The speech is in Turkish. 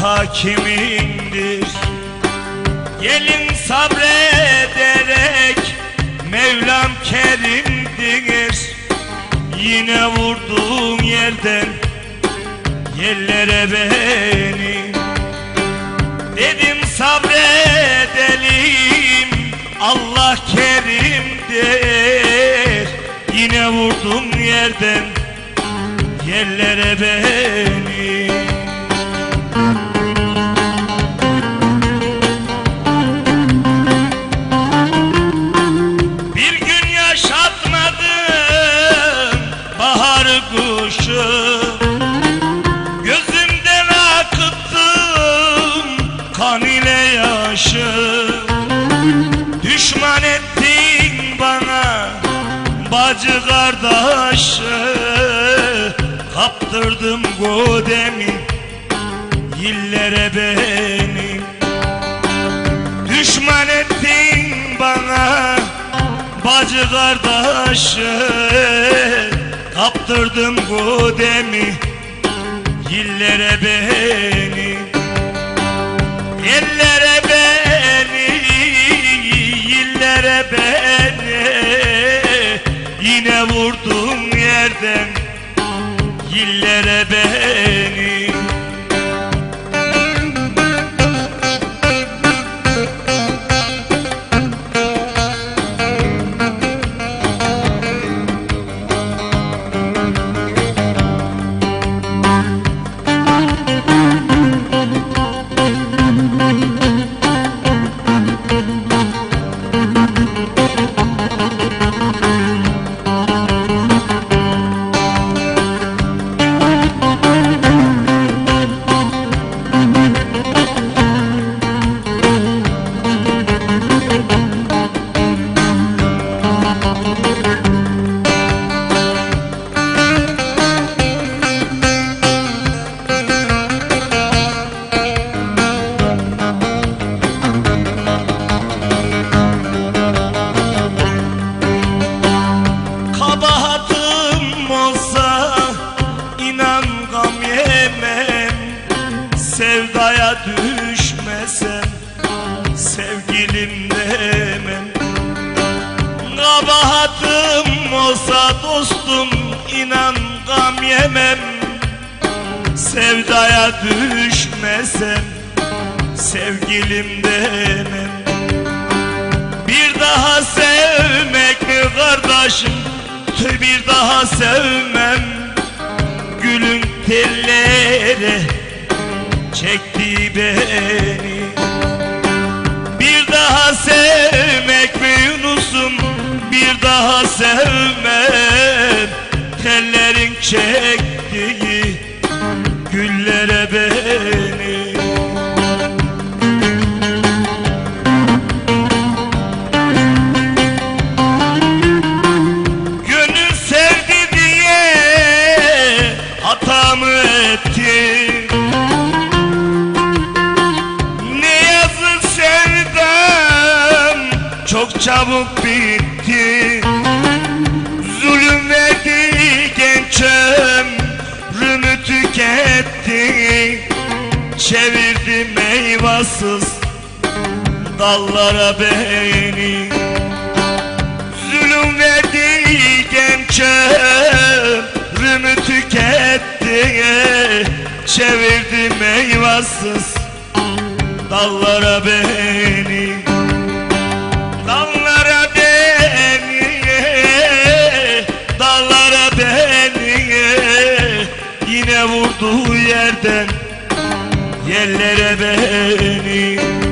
hata kimindir? Gelin sabrederek Mevlam kerimdir. Yine vurduğum yerden yerlere beni. Dedim sabredelim Allah kerimdir. Yine vurdum yerden yerlere beni kuşu. Gözümden akıttım kan ile yaşı. Düşman ettin bana bacı kardeşi. Kaptırdım godemi yillere beni. Düşman ettin bana bacı kardeşi Kaptırdım godemi yillere beni. Yillere beni, yillere beni. Yine vurdum yerden yillere beni Kabahatim Sevdaya düşmesem sevgilim demem. Kabahatim olsa dostum inan gam yemem. Sevdaya düşmesem sevgilim demem. Bir daha sevmek kardeşim bir daha sevmem. Gülün telleri Çekti beni. Bir daha sevmek mi Yunus'um Bir daha sevmem. Tellerin çektiği Güllere beni çabuk bitti. Zulüm verdi genç ömrümü tüketti. Çevirdi meyvasız dallara beni. Zulüm verdi genç ömrümü tüketti. Çevirdi meyvasız dallara beni Dallara beni Dallara beni Yine vurduğu yerden Yerlere beni